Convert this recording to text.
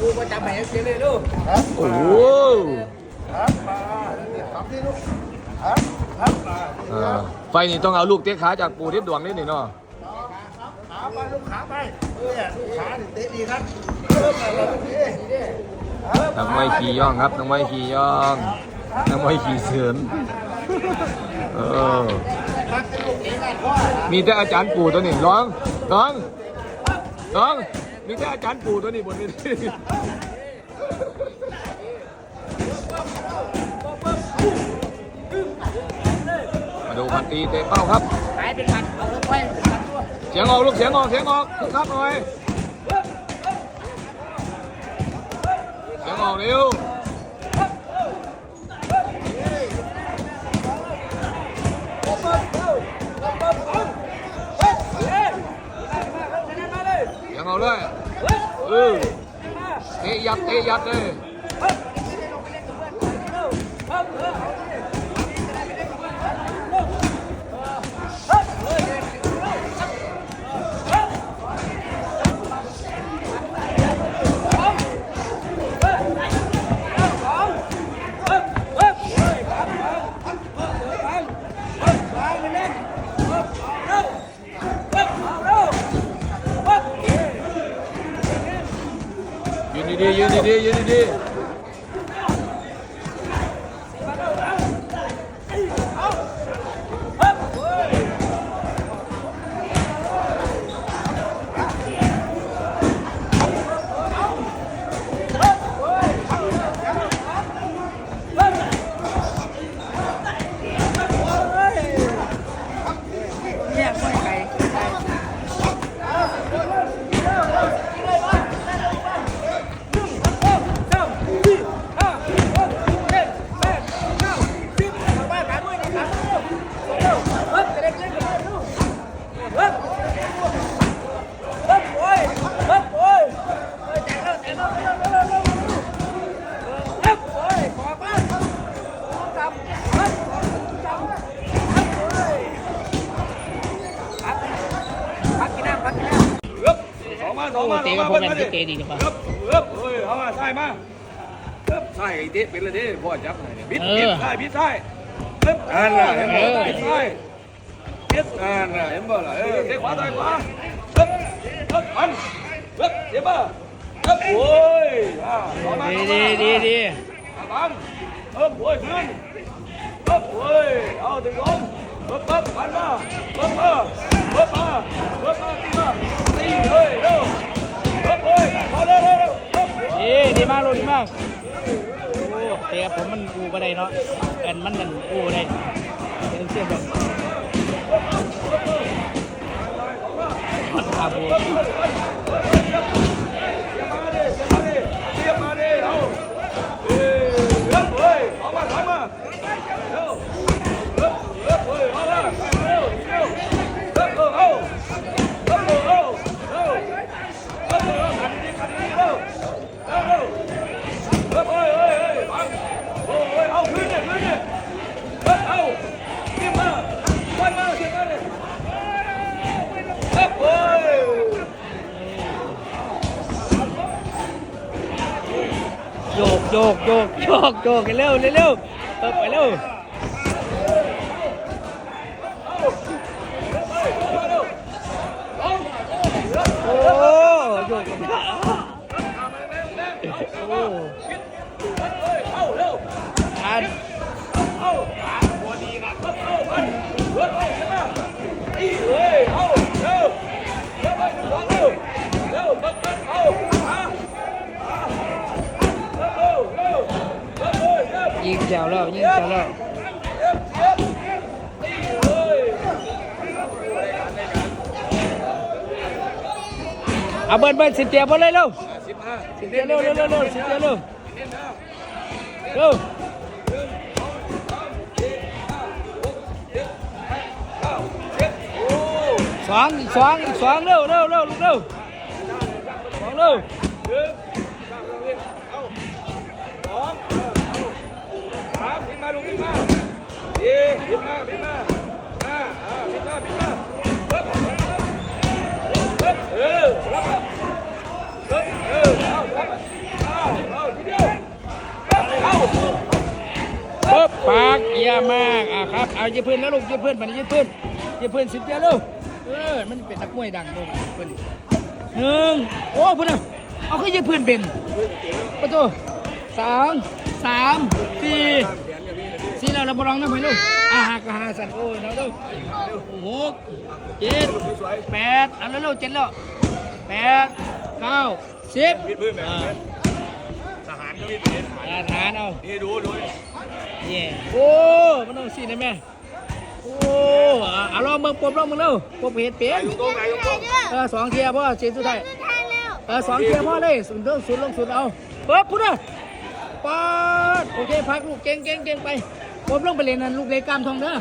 กูก็จำให้เสียเลยลูกโอ้โหครับมาทำที่ลูกครับครับมาอ่าไฟนี่ต้องเอาลูกเตะขาจากปูทิศดวงนิดหนึ่เนาะขาไปลูกขาไปเนี่ยลูกขาเตะดีครับเริ่มมาแล้วดีนักมวยขี่ย่องครับนักมวยขี่ย่องนักมวยขี่เสือนเออมีแต่อาจารย์ปู่ตัวนี้ร้องร้องร้อง มีแต่อาจารย์ปู่ตัวนี้บนนี้มาดูพันตีเตะเป้าครับขายเป็นพันเอาลูกไปเสียงออกลูกเสียงออกเสียงออกครับหน่อยเสียงออกเร็ว เสียงออกเลยเออเตะยัดเตะยัดเลย ยืนดีๆยืนดีๆยืนดีๆ เนี่ยไม่ไกล พักกินน้ำพักกินน้ำ เอิบ สองมาสองมาโอ้เตะกับพวกแมนที่เตะดีดีกว่าเอิบเอิบเอ้ยเอามาใส่มาเอิบใส่ไอ้เตะเป็นเลยเด้พ่อจับให้เนี่ยบิดเออบิดใส่บิดใส่เอิบอ่านน่ะเห็นบ่เออบิดใส่บิดอ่านน่ะเห็นบ่ล่ะเออเตะขวาใส่ขวาเอิบเอิบอันเอิบเดี๋ยวบ่เอิบโอ้ยอ่าสองมาดีสองดีมาดีดีอะบังเอิบโอ้ยขึ้นเอิบโอ้ยเอาถึงลงเอิบเอิบอันมาเอิบมาเอิบมาเอิบมาตีมา ดีมากลูกดีมากโอ้เตะผมมันกูก็ได้เนาะแอนมันนั่นกูได้เอ็นเสียแบบมันคาบู โยกโยกโยกโยกเร็วเร็วเร็วเออไปเร็วโอ้โยกกันโอ้อัน ยิงแถวแล้วยิงแถวแล้วเอาเบิร์นเบิร์นสิบเตี ปึ๊บปากเยี่ยมมากอะครับเอาเยี่ยเพื่อนนะลูกเยี่ยเพื่อนมาเยี่ยเพื่อนเยี่ยเพื่อนสิบเจ้าลูกเออมันเป็นนักมวยดังลูกเพื่อนหนึ่งโอ้เพื่อนเอาขึ้นเยี่ยเพื่อนเป็นประตูสองสามสี่ สี่แล้วเราบอลองนะเพื่อนลูกอ่าหากหาสันโอ้ยเราดูหกเจ็ดแปดเอาแล้วเร็วเจ็ดแล้วแปดเก้าสิบวิดพื้นแบบอ่าทหารก็วิดพื้นอ่าทหารเอานี่ดูดูเย่โอ้มันต้องสิได้ไหมโอ้อะเอาลองเบิ่งปบลองเบิ่งเร็วปบเห็ดเป็ไก่นลูกโต้ไก่ลูกโต้เออสองเทียร์พ่อเสียสุดท้ายเออสองเทียร์พ่อเลยสุดเด้อสุดลงสุดเอาเปิดพุทธะปาดโอเคพักลูกเก่งเก่งเก่งไป ผมลงไปเล่นนั่นลูกเล็กกล้ามทองเด้อ